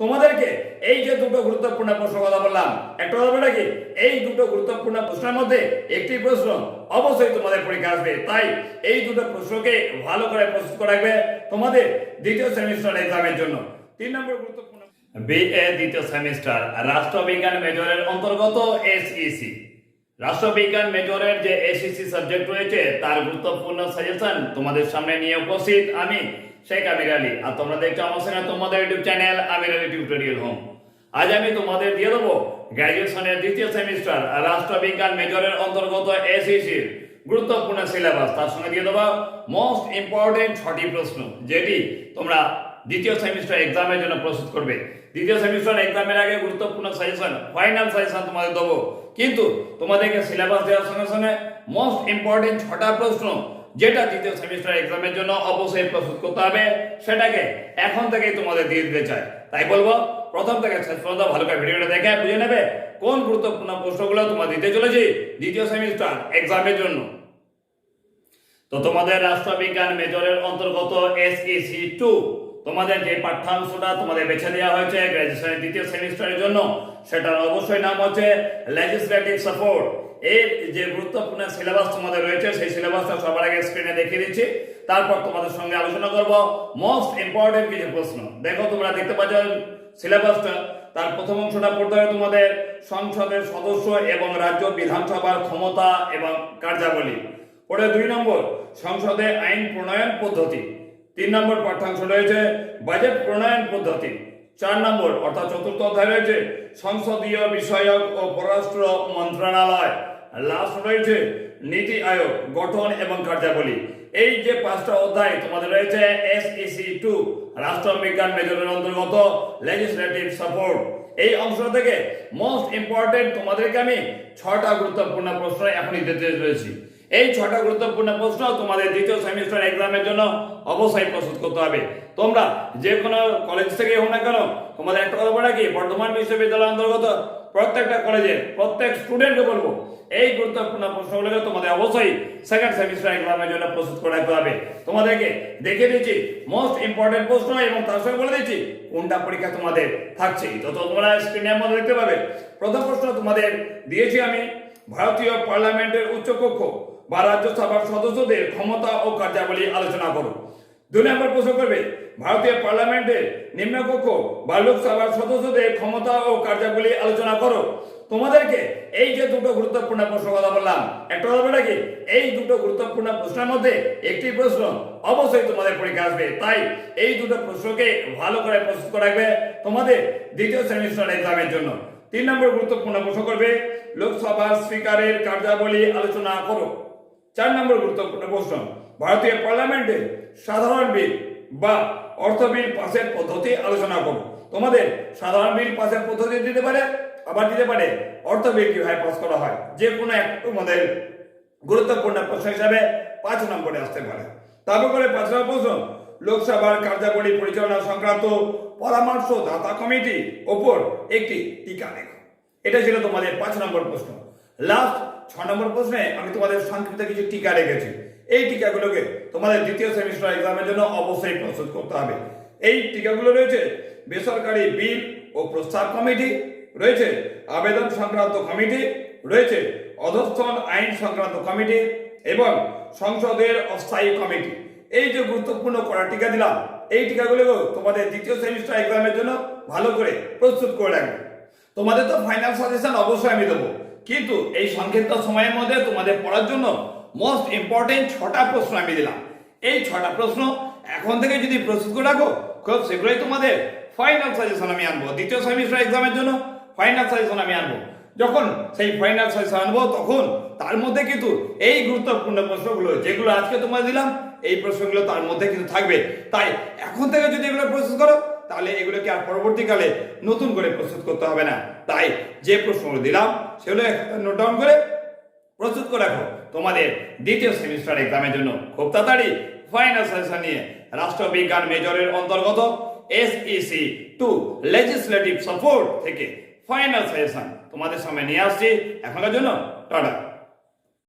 তোমাদেরকে এই যে দুটো গুরুত্বপূর্ণ প্রশ্ন কথা বললাম, একটা কথা বলে কি এই দুটো গুরুত্বপূর্ণ প্রশ্নের মধ্যে একটি প্রশ্ন অবশ্যই তোমাদের পরীক্ষা আসবে। তাই এই দুটো প্রশ্নকে ভালো করে প্রস্তুত রাখবে তোমাদের দ্বিতীয় সেমিস্টার এক্সামের জন্য। তিন নম্বর গুরুত্বপূর্ণ বিএ দ্বিতীয় সেমিস্টার, রাষ্ট্রবিজ্ঞান মেজরের অন্তর্গত এসইসি রাষ্ট্রবিজ্ঞান মেজরের যে এসইসি সাবজেক্ট রয়েছে, তার গুরুত্বপূর্ণ সাজেশন তোমাদের সামনে নিয়ে উপস্থিত আমি। শেখ আমির আলী। আর তোমরা দেখছ আমার সঙ্গে তোমাদের YouTube channel, Amir Ali tutorial home আজ আমি তোমাদের দিয়ে দেবো গ্র্যাজুয়েশনের দ্বিতীয় সেমিস্টার রাষ্ট্রবিজ্ঞান মেজরের অন্তর্গত এসইসির গুরুত্বপূর্ণ সিলেবাস তার সঙ্গে দিয়ে দেবো মোস্ট ইম্পর্টেন্ট ছটি প্রশ্ন, যেটি তোমরা দ্বিতীয় সেমিস্টার এক্সামের জন্য প্রস্তুত করবে। দ্বিতীয় সেমিস্টার এক্সামের আগে গুরুত্বপূর্ণ সাজেশন ফাইনাল সাজেশন তোমাদের দেবো। কিন্তু তোমাদেরকে সিলেবাস দেওয়ার সঙ্গে সঙ্গে মোস্ট ইম্পর্টেন্ট ছটা প্রশ্ন যেটা দ্বিতীয় সেমিস্টার এক্সামের জন্য অবশ্যই প্রস্তুত করতে হবে, সেটাকে এখন থেকেই তোমাদের দিয়ে দিতে চাই। তাই বলব, প্রথম থেকে শেষ পর্যন্ত ভালো করে ভিডিওটা দেখে বুঝে নেবে কোন গুরুত্বপূর্ণ প্রশ্নগুলো তোমার দিতে চলেছি দ্বিতীয় সেমিস্টার এক্সামের জন্য। তো তোমাদের রাষ্ট্রবিজ্ঞান মেজরের অন্তর্গত এস এসইসি টু তোমাদের যে পাঠ্যাংশটা তোমাদের বেছে দেওয়া হয়েছে গ্র্যাজুয়েশনের দ্বিতীয় সেমিস্টারের জন্য, সেটার অবশ্যই নাম হচ্ছে লেজিসলেটিভ সাপোর্ট এর যে গুরুত্বপূর্ণ সিলেবাস তোমাদের রয়েছে, সেই সিলেবাসটা সবার আগে স্ক্রিনে দেখিয়ে দিচ্ছি। তারপর তোমাদের সঙ্গে আলোচনা করব মোস্ট ইম্পর্টেন্ট কিছু প্রশ্ন। দেখো তোমরা দেখতে পাচ্ছ সিলেবাসটা তার প্রথম অংশটা পড়তে হবে তোমাদের সংসদের সদস্য এবং রাজ্য বিধানসভার ক্ষমতা এবং কার্যাবলী। পরে দুই নম্বর, সংসদে আইন প্রণয়ন পদ্ধতি। তিন নম্বর পাঠ্যাংশ রয়েছে বাজেট প্রণয়ন পদ্ধতি। চার নম্বর, অর্থাৎ চতুর্থ অধ্যায় রয়েছে সংসদীয় বিষয়ক ও পররাষ্ট্র মন্ত্রণালয়। লাস্ট রয়েছে নীতি আয়োগ গঠন এবং কার্যাবলী এই যে পাঁচটা অধ্যায় তোমাদের রয়েছে এসইসি টু রাষ্ট্রবিজ্ঞান মেজরের অন্তর্গত লেজিসলেটিভ সাপোর্ট এই অংশ থেকে মোস্ট ইম্পর্টেন্ট তোমাদেরকে আমি ছটা গুরুত্বপূর্ণ প্রশ্ন এখনই দিতে রয়েছি এই ছটা গুরুত্বপূর্ণ প্রশ্ন তোমাদের দ্বিতীয় সেমিস্টার এক্সামের জন্য অবশ্যই প্রস্তুত করতে হবে। তোমরা যে কোনো কলেজ থেকে হোক না কেন, তোমাদের একটা কথা বলে কি বর্ধমান বিশ্ববিদ্যালয় অন্তর্গত প্রত্যেকটা কলেজের প্রত্যেক স্টুডেন্টকে বলব এই গুরুত্বপূর্ণ প্রশ্নগুলোকে তোমাদের অবশ্যই সেকেন্ড সেমিস্টার এক্সামের জন্য প্রস্তুত করে রাখতে হবে। তোমাদেরকে দেখে দিচ্ছি মোস্ট ইম্পর্টেন্ট প্রশ্ন এবং তার সঙ্গে বলে দিচ্ছি, কোনটা পরীক্ষা তোমাদের থাকছে? তো তোমরা স্ক্রিনের মধ্যে দেখতে পাবে। প্রথম প্রশ্ন তোমাদের দিয়েছি আমি, ভারতীয় পার্লামেন্টের উচ্চকক্ষ বা রাজ্যসভার সদস্যদের ক্ষমতা ও কার্যাবলী আলোচনা করো। দুই নম্বর প্রশ্ন করবে, ভারতীয় পার্লামেন্টের নিম্নকক্ষ বা লোকসভার সদস্যদের ক্ষমতা ও কার্যাবলী আলোচনা করো। তোমাদেরকে এই যে দুটো গুরুত্বপূর্ণ প্রশ্ন কথা বললাম, একটা কথা বলে কি? এই দুটো গুরুত্বপূর্ণ প্রশ্নের মধ্যে একটি প্রশ্ন অবশ্যই তোমাদের পরীক্ষা আসবে। তাই এই দুটো প্রশ্নকে ভালো করে প্রস্তুত রাখবে তোমাদের দ্বিতীয় সেমিস্টার এক্সামের জন্য। তিন নম্বর গুরুত্বপূর্ণ প্রশ্ন করবে, লোকসভার স্পিকারের কার্যাবলী আলোচনা করো। চার নম্বর গুরুত্বপূর্ণ প্রশ্ন ভারতীয় পার্লামেন্টে সাধারণ বিল বা অর্থ বিল পাসের পদ্ধতি আলোচনা করো তোমাদের সাধারণ বিল পাসের পদ্ধতি দিতে পারে, আবার দিতে পারে অর্থ বিল কীভাবে পাস করা হয়, যে কোনো এক তোমাদের গুরুত্বপূর্ণ প্রশ্ন হিসাবে পাঁচ নম্বরে আসতে পারে। তারপর পাঁচ নম্বর প্রশ্ন, লোকসভার কার্যাবলী পরিচালনা সংক্রান্ত পরামর্শ দাতা কমিটি ওপর একটি টিকা লেখো। এটা ছিল তোমাদের পাঁচ নম্বর প্রশ্ন। লাস্ট ছ নম্বর প্রশ্নে আমি তোমাদের সংক্ষিপ্ত কিছু টিকা রেখেছি। এই টিকাগুলোকে তোমাদের দ্বিতীয় সেমিস্টার এক্সামের জন্য অবশ্যই প্রস্তুত করতে হবে। এই টিকাগুলো রয়েছে, বেসরকারি বিল ও প্রস্তাব কমিটি, রয়েছে আবেদন সংক্রান্ত কমিটি, রয়েছে অধস্থন আইন সংক্রান্ত কমিটি এবং সংসদের অস্থায়ী কমিটি। এই যে গুরুত্বপূর্ণ করা টিকা দিলাম, এই টিকাগুলোকেও তোমাদের দ্বিতীয় সেমিস্টার এক্সামের জন্য ভালো করে প্রস্তুত করে রাখবে। তোমাদের তো ফাইনাল সাজেশন অবশ্যই আমি দেবো। কিন্তু এই সংক্ষিপ্ত সময়ের মধ্যে তোমাদের পড়ার জন্য মোস্ট ইম্পর্টেন্ট ছটা প্রশ্ন আমি দিলাম। এই ছটা প্রশ্ন এখন থেকে যদি প্রস্তুত করে রাখো, খুব শীঘ্রই তোমাদের ফাইনাল সাজেশন আমি আনব। দ্বিতীয় সেমিস্টার এক্সামের জন্য ফাইনাল সাজেশন আমি আনব। যখন সেই ফাইনাল সাজেশন আনব, তখন তার মধ্যে কিন্তু এই গুরুত্বপূর্ণ প্রশ্নগুলো, যেগুলো আজকে তোমায় দিলাম, এই প্রশ্নগুলো তার মধ্যে কিন্তু থাকবে। তাই এখন থেকে যদি এগুলো প্রস্তুত করো, তাহলে এগুলোকে আর পরবর্তীকালে নতুন করে প্রস্তুত করতে হবে না। তাই যে প্রশ্নগুলো দিলাম, সেগুলো নোট ডাউন করে প্রস্তুত করে রাখো। তোমাদের দ্বিতীয় সেমিস্টার এক্সামের জন্য খুব তাড়াতাড়ি ফাইনাল সেশন নিয়ে রাষ্ট্রবিজ্ঞান মেজরের অন্তর্গত এসইসি টু লেজিসলেটিভ সাপোর্ট থেকে ফাইনাল সেশন তোমাদের সামনে নিয়ে আসছি। এখনকার জন্য টাটা।